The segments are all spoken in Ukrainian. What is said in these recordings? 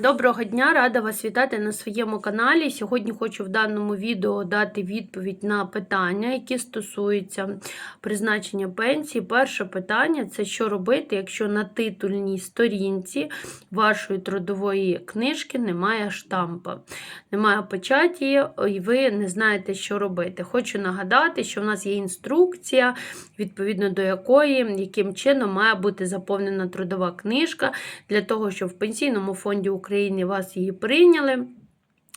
Доброго дня, рада вас вітати на своєму каналі. Сьогодні хочу в даному відео дати відповідь на питання, які стосуються призначення пенсії. Перше питання це що робити, якщо на титульній сторінці вашої трудової книжки немає штампа, немає печаті, і ви не знаєте, що робити. Хочу нагадати, що в нас є інструкція, відповідно до якої, яким чином має бути заповнена трудова книжка для того, щоб в пенсійному фонді України вас її прийняли.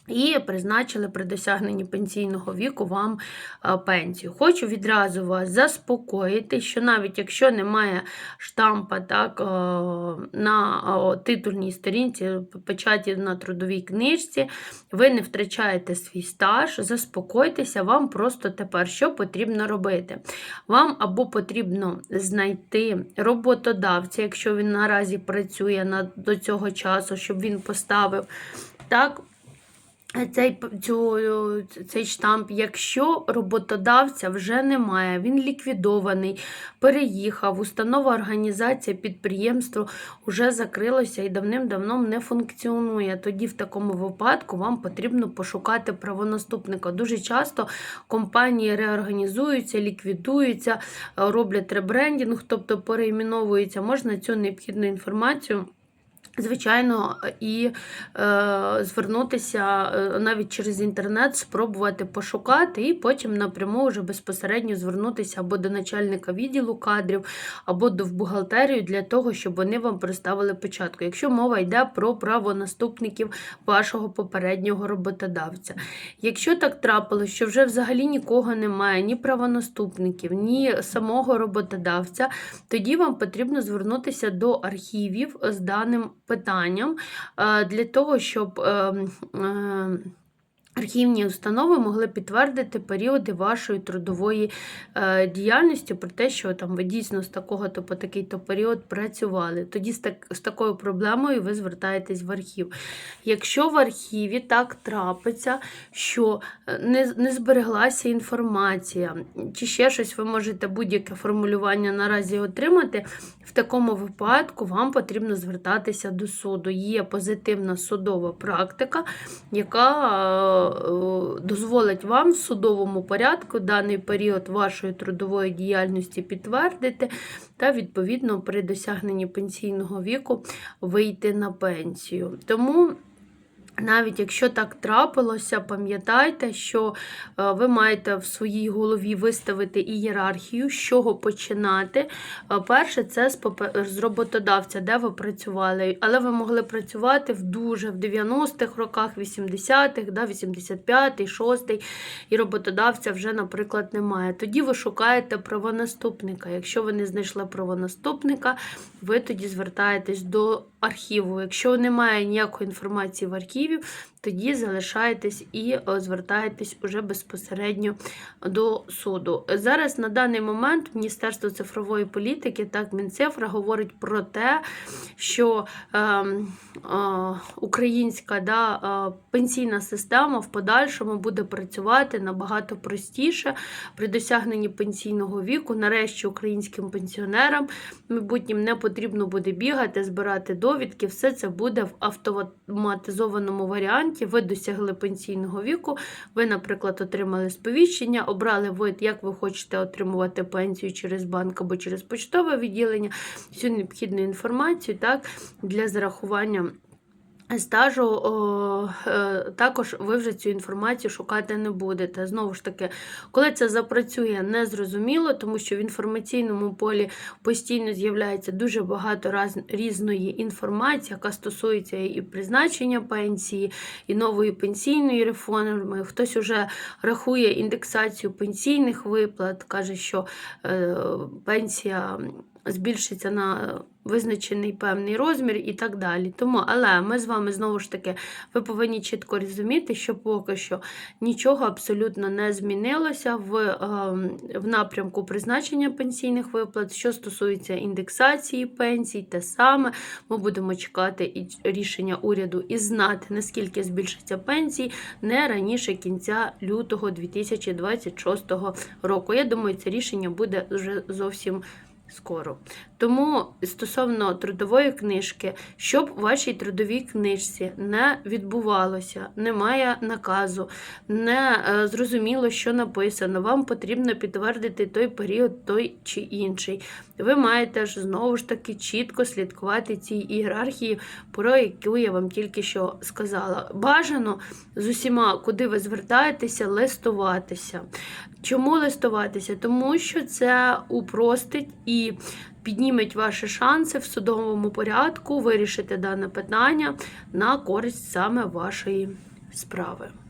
І призначили при досягненні пенсійного віку вам е, пенсію. Хочу відразу вас заспокоїти, що навіть якщо немає штампа так, е, на е, титульній сторінці, печаті на трудовій книжці, ви не втрачаєте свій стаж, заспокойтеся, вам просто тепер що потрібно робити. Вам або потрібно знайти роботодавця, якщо він наразі працює до цього часу, щоб він поставив так. Цей, цю, цей штамп, якщо роботодавця вже немає, він ліквідований, переїхав, установа, організація, підприємство вже закрилося і давним-давно не функціонує. Тоді в такому випадку вам потрібно пошукати правонаступника. Дуже часто компанії реорганізуються, ліквідуються, роблять ребрендінг, тобто переіменовуються. Можна цю необхідну інформацію. Звичайно, і е, звернутися е, навіть через інтернет, спробувати пошукати, і потім напряму вже безпосередньо звернутися або до начальника відділу кадрів, або до бухгалтерію для того, щоб вони вам представили початку. Якщо мова йде про правонаступників вашого попереднього роботодавця. Якщо так трапилось, що вже взагалі нікого немає, ні правонаступників, ні самого роботодавця, тоді вам потрібно звернутися до архівів з даним питанням е, для того, щоб е, е, Архівні установи могли підтвердити періоди вашої трудової е, діяльності про те, що там ви дійсно з такого-то по такий-то період працювали. Тоді з, так, з такою проблемою ви звертаєтесь в архів. Якщо в архіві так трапиться, що не, не збереглася інформація, чи ще щось ви можете будь-яке формулювання наразі отримати, в такому випадку вам потрібно звертатися до суду. Є позитивна судова практика, яка дозволить вам в судовому порядку даний період вашої трудової діяльності підтвердити та, відповідно, при досягненні пенсійного віку вийти на пенсію. Тому. Навіть якщо так трапилося, пам'ятайте, що е, ви маєте в своїй голові виставити ієрархію, з чого починати. Е, перше, це з роботодавця, де ви працювали. Але ви могли працювати в дуже в 90-х роках, 80-х, да, 85-й, 6-й, і роботодавця вже, наприклад, немає. Тоді ви шукаєте правонаступника. Якщо ви не знайшли правонаступника, ви тоді звертаєтесь до архіву. Якщо немає ніякої інформації в архіві, архівів, тоді залишаєтесь і е, звертаєтесь уже безпосередньо до суду. Зараз на даний момент Міністерство цифрової політики, так, Мінцифра говорить про те, що е, е, українська да, е, пенсійна система в подальшому буде працювати набагато простіше при досягненні пенсійного віку. Нарешті українським пенсіонерам майбутнім не потрібно буде бігати, збирати довідки. Все це буде в автоматизованому варіанті варіанті. Ви досягли пенсійного віку, ви, наприклад, отримали сповіщення, обрали вид, як ви хочете отримувати пенсію через банк або через почтове відділення, всю необхідну інформацію так, для зарахування. Стажу о, е, також ви вже цю інформацію шукати не будете. Знову ж таки, коли це запрацює, незрозуміло, тому що в інформаційному полі постійно з'являється дуже багато раз, різної інформації, яка стосується і призначення пенсії, і нової пенсійної реформи. Хтось уже рахує індексацію пенсійних виплат, каже, що е, пенсія збільшиться на визначений певний розмір і так далі. Тому, Але ми з вами знову ж таки, ви повинні чітко розуміти, що поки що нічого абсолютно не змінилося в, ем, в напрямку призначення пенсійних виплат. Що стосується індексації пенсій, те саме ми будемо чекати і рішення уряду і знати, наскільки збільшиться пенсії не раніше кінця лютого 2026 року. Я думаю, це рішення буде вже зовсім скоро. Тому стосовно трудової книжки, щоб у вашій трудовій книжці не відбувалося, немає наказу, не е, зрозуміло, що написано, вам потрібно підтвердити той період, той чи інший. Ви маєте ж знову ж таки чітко слідкувати цій ієрархії, про яку я вам тільки що сказала. Бажано з усіма, куди ви звертаєтеся, листуватися. Чому листуватися? Тому що це упростить і підніметь ваші шанси в судовому порядку вирішити дане питання на користь саме вашої справи.